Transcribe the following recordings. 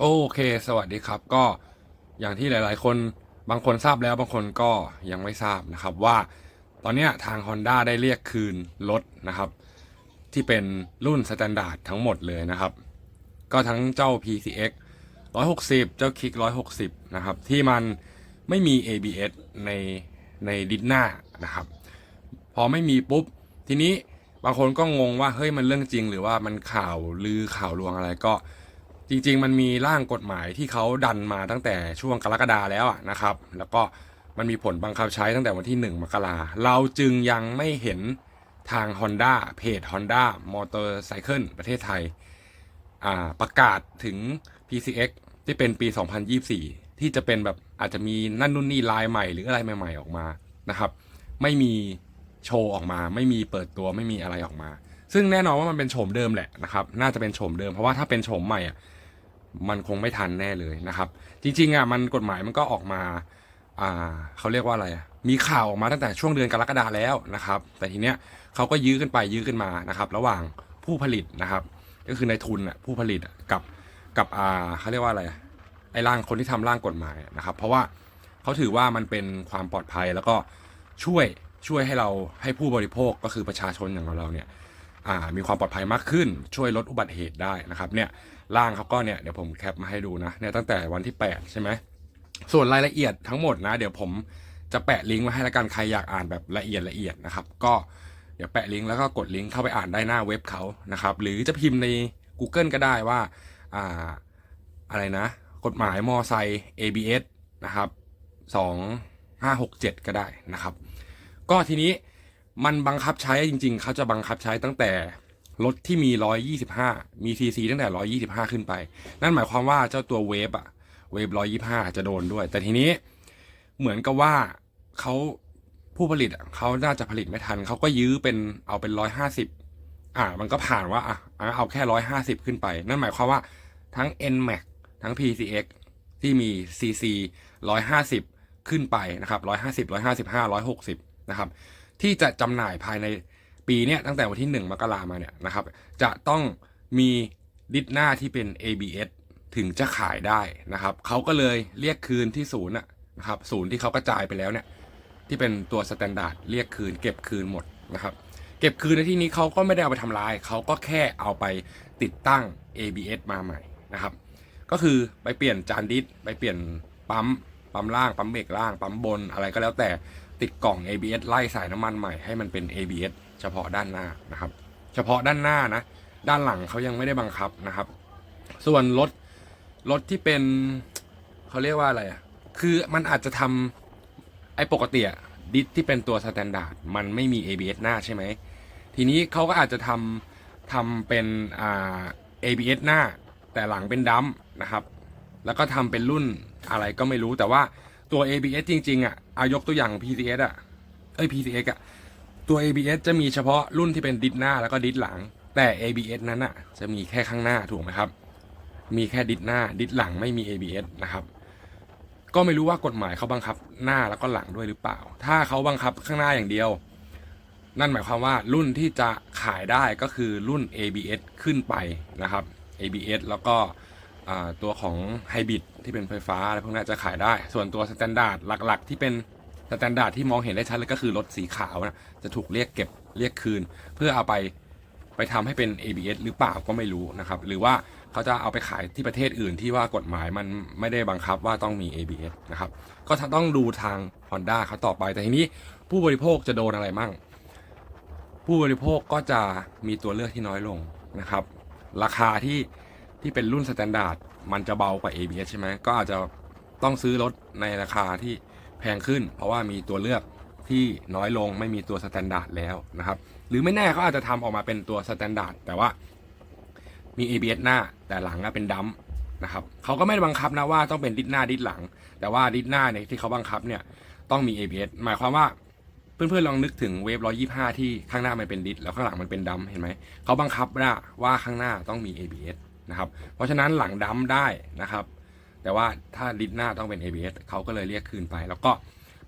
โอเค สวัสดีครับก็อย่างที่หลาย ๆ คนบางคนทราบแล้วบางคนก็ยังไม่ทราบนะครับว่าตอนนี้ทาง Honda ได้เรียกคืนรถนะครับ ที่เป็นรุ่นสแตนดาร์ดทั้งหมดเลยนะครับ ก็ทั้งเจ้า PCX 160 เจ้า Kick 160 นะครับ ที่มันไม่มี ABS ในในดิสหน้านะครับ พอไม่มีปุ๊บ ทีนี้บางคนก็งงว่าเฮ้ยมันเรื่องจริงหรือว่ามันข่าวลือข่าวลวงอะไรก็ จริง ๆ มันมีร่างกฎหมายที่เขาดันมาตั้งแต่ช่วงกรกฎาแล้วนะครับ แล้วก็มันมีผลบังคับใช้ตั้งแต่วันที่ 1 มกราเราจึงยังไม่เห็นทาง Honda เพจ Honda Motorcycle ประเทศไทย ประกาศถึง PCX ที่เป็นปี 2024 ที่จะเป็นแบบอาจจะมีนั่นนู่นนี่ลายใหม่หรืออะไรใหม่ ๆ ออกมานะครับ ไม่มีโชว์ออกมา ไม่มีเปิดตัวไม่มีอะไรออกมา ซึ่งแน่นอนว่ามันเป็นโฉมเดิมแหละนะครับ น่าจะเป็นโฉมเดิมเพราะว่าถ้าเป็นโฉมใหม่อะ มันคงไม่ทันแน่เลยนะครับ จริงๆอะมันกฎหมายมันก็ออกมาอ่าเขาเรียกว่าอะไรมีข่าวออกมาตั้งแต่ช่วงเดือนกรกฎาแล้วนะครับ แต่ทีเนี้ยเขาก็ยื้อกันไปยื้อกันมานะครับ ระหว่างผู้ผลิตนะครับ ก็คือในทุนอะผู้ผลิตกับกับอ่าเขาเรียกว่าอะไรไอ้ร่างคนที่ทำร่างกฎหมายนะครับ เพราะว่าเขาถือว่ามันเป็นความปลอดภัยแล้วก็ช่วยช่วยให้เราให้ผู้บริโภคก็คือประชาชนอย่างเราเนี่ย มีความปลอดภัยมากขึ้น ช่วยลดอุบัติเหตุได้นะครับเนี่ยร่างเขาก็เนี่ยเดี๋ยวผมแคปมาให้ดูนะเนี่ยตั้งแต่วันที่ 8 ใช่ไหมส่วนรายละเอียดทั้งหมดนะ เดี๋ยวผมจะแปะลิงก์มาให้ละกันใครอยากอ่านแบบละเอียดละเอียดนะครับ ก็เดี๋ยวแปะลิงก์แล้วก็กดลิงก์เข้าไปอ่านได้หน้าเว็บเขานะครับ หรือจะพิมพ์ใน Google ก็ได้ว่าอ่าอะไรนะ กฎหมายมอไซค์ ABS นะครับ 2567 ก็ได้นะครับ ก็ทีนี้ มันบังคับใช้จริงๆ เขาจะบังคับใช้ตั้งแต่รถที่มี 125 มี CC ตั้งแต่ 125 ขึ้นไป นั่นหมายความว่าเจ้าตัวเวฟอะเวฟ 125 จะโดนด้วย แต่ทีนี้เหมือนกับว่าเขาผู้ผลิตอะเขาน่าจะผลิตไม่ทัน เขาก็ยื้อเป็นเอาเป็น 150 อ่า มันก็ผ่านว่าอะเอาแค่ 150 ขึ้นไป นั่นหมายความว่าทั้ง NMAX ทั้ง PCX ที่มี CC 150 ขึ้นไปนะครับ 150 155 160 นะครับ ที่จะจำหน่ายภายในปีเนี้ยตั้งแต่วันที่ 1 มกรามาเนี่ยนะครับ จะต้องมีดิสหน้าที่เป็น ABS ถึงจะขายได้นะครับเขาก็เลยเรียกคืนที่ศูนย์นะครับศูนย์ที่เขากระจายไปแล้วเนี่ยที่เป็นตัวสแตนดาร์ดเรียกคืน เก็บคืนหมดนะครับ เก็บคืนในที่นี้เขาก็ไม่ได้เอาไปทำลายเขาก็แค่เอาไปติดตั้ง ABS มาใหม่นะครับ ก็คือไปเปลี่ยนจานดิสไปเปลี่ยนปั๊มปั๊มล่างปั๊มเบรกล่างปั๊มบนอะไรก็แล้วแต่ ติดกล่อง ABS ไล่สายน้ำมันใหม่ให้มันเป็น ABS เฉพาะด้านหน้านะครับ เฉพาะด้านหน้านะ ด้านหลังเขายังไม่ได้บังคับนะครับ ส่วนรถรถที่เป็นเขาเรียกว่าอะไรอะคือมันอาจจะทำไอ้ปกติอะดิสที่เป็นตัวสแตนดาร์ดมันไม่มี ABS หน้าใช่ไหม ทีนี้เขาก็อาจจะทำทำเป็นอ่า ABS หน้า แต่หลังเป็นดัมป์นะครับ แล้วก็ทำเป็นรุ่นอะไรก็ไม่รู้แต่ว่าตัว ABS จริง ๆอะ อายกตัวอย่าง PCS อะเอ้ย PCX อะตัว ABS จะมีเฉพาะรุ่นที่เป็นดิสหน้าแล้วก็ดิสหลัง แต่ ABS นั้นอะจะมีแค่ข้างหน้าถูกไหมครับ มีแค่ดิสหน้าดิสหลังไม่มี ABS นะครับ ก็ไม่รู้ว่ากฎหมายเขาบังคับหน้าแล้วก็หลังด้วยหรือเปล่า ถ้าเขาบังคับข้างหน้าอย่างเดียว นั่นหมายความว่ารุ่นที่จะขายได้ก็คือรุ่น ABS ขึ้นไปนะครับ ABS แล้วก็ ตัวของไฮบริดที่เป็นไฟฟ้าอะไรพวกนี้จะขายได้ ส่วนตัวสแตนดาร์ดหลัก ๆ ที่เป็นสแตนดาร์ดที่มองเห็นได้ชัดเลยก็คือรถสีขาวนะจะถูกเรียกเก็บเรียกคืน เพื่อเอาไปไปทำให้เป็น ABS หรือเปล่าก็ไม่รู้นะครับ หรือว่าเขาจะเอาไปขายที่ประเทศอื่นที่ว่ากฎหมายมันไม่ได้บังคับว่าต้องมี ABS นะครับ ก็ต้องดูทาง Honda เขาต่อไป แต่ทีนี้ผู้บริโภคจะโดนอะไรมั่ง ผู้บริโภคก็จะมีตัวเลือกที่น้อยลงนะครับ ราคาที่ ที่เป็นรุ่นสแตนดาร์ดมันจะเบากว่า ABS ใช่ไหมก็อาจจะต้องซื้อรถในราคาที่แพงขึ้น เพราะว่ามีตัวเลือกที่น้อยลงไม่มีตัวสแตนดาร์ดแล้วนะครับ หรือไม่แน่เขาอาจจะทำออกมาเป็นตัวสแตนดาร์ดแต่ว่ามี ABS หน้าแต่หลังเป็นดัมป์นะครับเขาก็ไม่ได้บังคับนะว่าต้องเป็นดิสหน้าดิสหลัง แต่ว่าดิสหน้าเนี่ยที่เขาบังคับเนี่ยต้องมี ABS หมายความว่าเพื่อนๆลองนึกถึงเวฟ125ที่ข้างหน้ามันเป็นดิสแล้วข้างหลังมันเป็นดัมเห็นไหมเขาบังคับว่าว่าข้างหน้าต้องมี ABS นะครับ เพราะฉะนั้นหลังดัมได้นะครับ แต่ว่าถ้าดิสหน้าต้องเป็น ABS เขาก็เลยเรียกคืนไป แล้วก็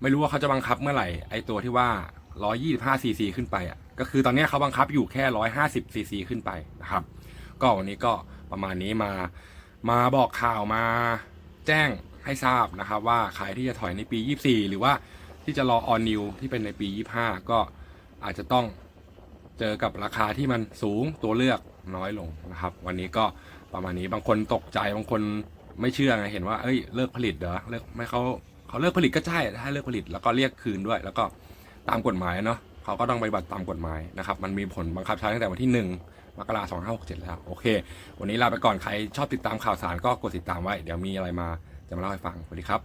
ไม่รู้ว่าเขาจะบังคับเมื่อไหร่ไอตัวที่ว่า 125 cc ขึ้นไปอะก็คือตอนนี้เขาบังคับอยู่แค่ 150 cc ขึ้นไปนะครับ ก็วันนี้ก็ประมาณนี้มามาบอกข่าวมาแจ้งให้ทราบนะครับ ว่าใครที่จะถอยในปี 24 หรือว่าที่จะรอออนนิวที่เป็นในปี 25 ก็อาจจะต้องเจอกับราคาที่มันสูงตัวเลือก น้อยลงนะครับ วันนี้ก็ประมาณนี้บางคนตกใจบางคนไม่เชื่อไงเห็นว่าเอ้ยเลิกผลิตเด้อเลิกไม่เขาเขาเลิกผลิตก็ใช่ถ้าเลิกผลิตแล้วก็เรียกคืนด้วย แล้วก็ตามกฎหมายเนาะเขาก็ต้องปฏิบัติตามกฎหมายนะครับ มันมีผลบังคับใช้ตั้งแต่วันที่ 1มกราคม2567แล้ว โอเค วันนี้ลาไปก่อนใครชอบติดตามข่าวสารก็กดติดตามไว้ เดี๋ยวมีอะไรมาจะมาเล่าให้ฟังสวัสดีครับ